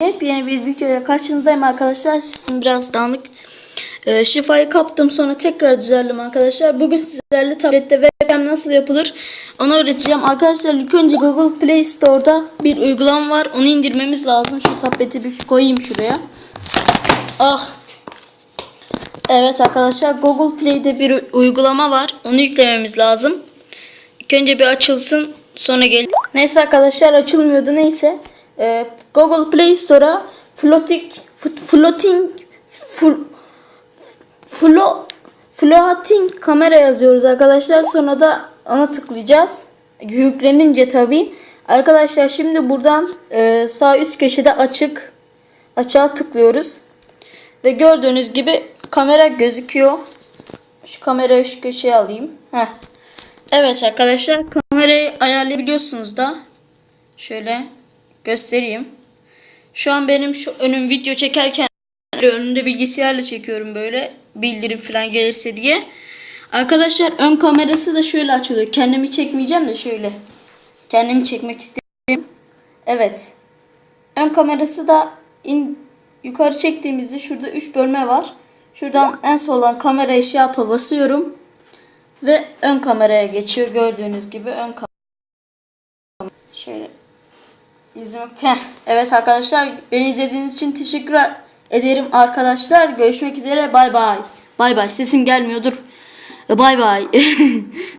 Yeni bir videoyla karşınızdayım arkadaşlar. Sesim biraz dağınık. Ee, şifayı kaptım sonra tekrar düzeldim arkadaşlar. Bugün sizlerle tablette webcam nasıl yapılır onu öğreteceğim. Arkadaşlar ilk önce Google Play Store'da bir uygulama var. Onu indirmemiz lazım. Şu tableti bir koyayım şuraya. Ah. Evet arkadaşlar Google Play'de bir uygulama var. Onu yüklememiz lazım. İlk önce bir açılsın sonra gel. Neyse arkadaşlar açılmıyordu neyse. Ee, Google Play Store'a floating floating fl, flo, floating kamera yazıyoruz arkadaşlar. Sonra da ona tıklayacağız. Yüklenince tabi. Arkadaşlar şimdi buradan e, sağ üst köşede açık açığa tıklıyoruz. Ve gördüğünüz gibi kamera gözüküyor. Şu kamerayı şu köşeye alayım. Heh. Evet arkadaşlar kamerayı ayarlayabiliyorsunuz da. Şöyle göstereyim. Şu an benim şu önüm video çekerken önümde bilgisayarla çekiyorum böyle bildirim falan gelirse diye. Arkadaşlar ön kamerası da şöyle açılıyor. Kendimi çekmeyeceğim de şöyle. Kendimi çekmek istedim. Evet. Ön kamerası da in, yukarı çektiğimizde şurada 3 bölme var. Şuradan en soldan kamerayı şey yapa basıyorum. Ve ön kameraya geçiyor gördüğünüz gibi ön kamera. Şöyle yüzüm. Evet arkadaşlar beni izlediğiniz için teşekkür ederim arkadaşlar. Görüşmek üzere bay bay. Bay bay sesim gelmiyor dur. Bay bay.